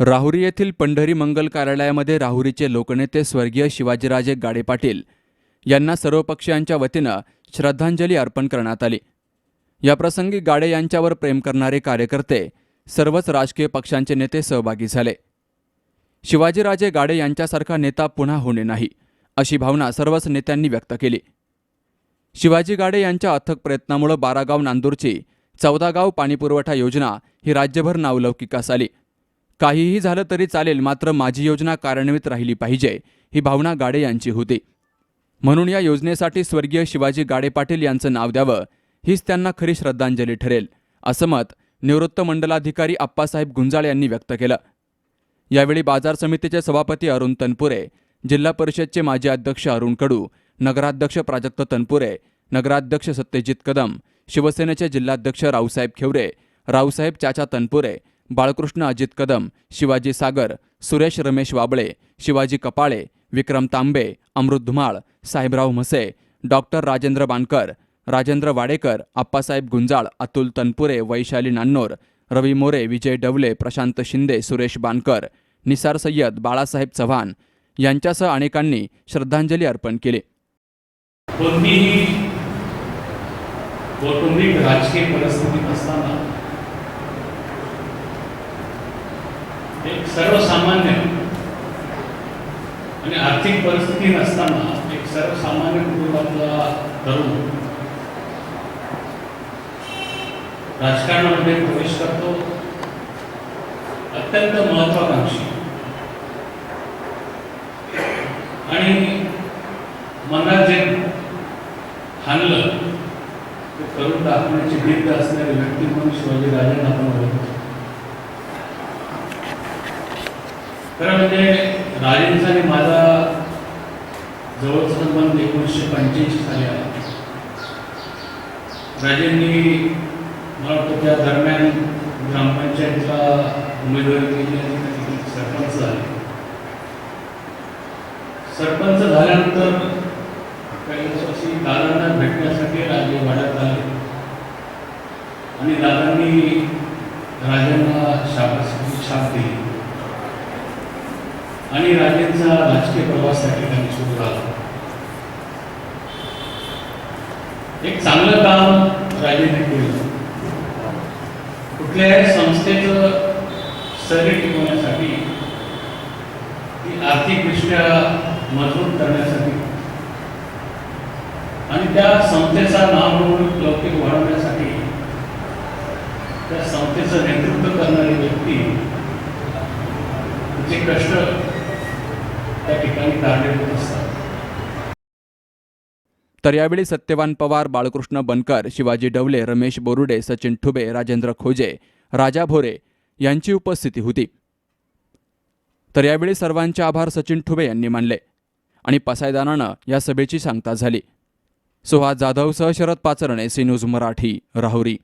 राहुरी येथील पंढरी मंगल कार्यालयामध्ये राहुरीचे लोकनेते स्वर्गीय शिवाजीराजे गाडे पाटील यांना सर्व पक्षीयांच्या वतीनं श्रद्धांजली अर्पण करण्यात आली. याप्रसंगी गाडे यांच्यावर प्रेम करणारे कार्यकर्ते सर्वच राजकीय पक्षांचे नेते सहभागी झाले. शिवाजीराजे गाडे यांच्यासारखा नेता पुन्हा होणे नाही अशी भावना सर्वच नेत्यांनी व्यक्त केली. शिवाजी गाडे यांच्या अथक प्रयत्नामुळे बारागाव नांदूरची चौदा गाव पाणीपुरवठा योजना ही राज्यभर नावलौकिकास आली. काहीही झालं तरी चालेल मात्र माझी योजना कार्यान्वित राहिली पाहिजे ही भावना गाडे यांची होती. म्हणून या योजनेसाठी स्वर्गीय शिवाजी गाडे पाटील यांचं नाव द्यावं हीच त्यांना खरी श्रद्धांजली ठरेल असं मत निवृत्त मंडलाधिकारी आप्पासाहेब गुंजाळ यांनी व्यक्त केलं. यावेळी बाजार समितीचे सभापती अरुण तनपुरे जिल्हा परिषदचे माजी अध्यक्ष अरुण कडू नगराध्यक्ष प्राजक्त तनपुरे नगराध्यक्ष सत्यजित कदम शिवसेनेचे जिल्हाध्यक्ष रावसाहेब खेवरे रावसाहेब चाचा तनपुरे बाळकृष्ण अजित कदम शिवाजी सागर सुरेश रमेश वाबळे शिवाजी कपाळे विक्रम तांबे अमृत धुमाळ साहेबराव म्हसे डॉक्टर राजेंद्र बानकर राजेंद्र वाडेकर आप्पासाहेब गुंजाळ अतुल तनपुरे वैशाली नान्नोर रवी मोरे विजय डवले प्रशांत शिंदे सुरेश बानकर निसार सय्यद बाळासाहेब चव्हाण यांच्यासह अनेकांनी श्रद्धांजली अर्पण केली. कोणतीही कौटुंबिक राजकीय परिस्थितीत असताना एक सर्वसामान्य आणि आर्थिक परिस्थिती नसताना एक सर्वसामान्य कुटुंबातला तरुण राजकारणामध्ये प्रवेश करतो. अत्यंत महत्वाकांक्षी. आणि मनात जे हाणलं ते करून दाखवण्याची जिद्द असणारी व्यक्ती म्हणून शिवाजीराजांना आपण खरं म्हणजे राजेंचा आणि माझा जवळचा संबंध एकोणीसशे पंच्याऐंशी साली आला. राजेंनी मला वाटतं त्या दरम्यान ग्रामपंचायतीला उमेदवारी दिली आणि सरपंच झाले. सरपंच झाल्यानंतर काही वर्षी दादांना भेटण्यासाठी राजे वाड्यात आले. आणि दादांनी राजांना शाबासकीची छाप दिली. आणि राजेंचा राजकीय प्रवास त्या ठिकाणी सुरू झाला एक चांगलं काम राजेने केलं. कुठल्याही संस्थेचं सरी टिकवण्यासाठी ती आर्थिकदृष्ट्या मजबूत करण्यासाठी आणि त्या संस्थेचा नामरूप लौकिक वाढवण्यासाठी त्या संस्थेचं नेतृत्व करणारी व्यक्ती तिचे कष्ट ठिकाणी दांडे होत असतात. तर यावेळी सत्यवान पवार बाळकृष्ण बनकर शिवाजी डवले रमेश बोरुडे सचिन ठुबे राजेंद्र खोजे राजा भोरे यांची उपस्थिती होती. तर यावेळी सर्वांचे आभार सचिन ठुबे यांनी मानले आणि पसायदानानं या सभेची सांगता झाली. सुहास जाधवसह शरद पाचरणे सी न्यूज मराठी राहुरी.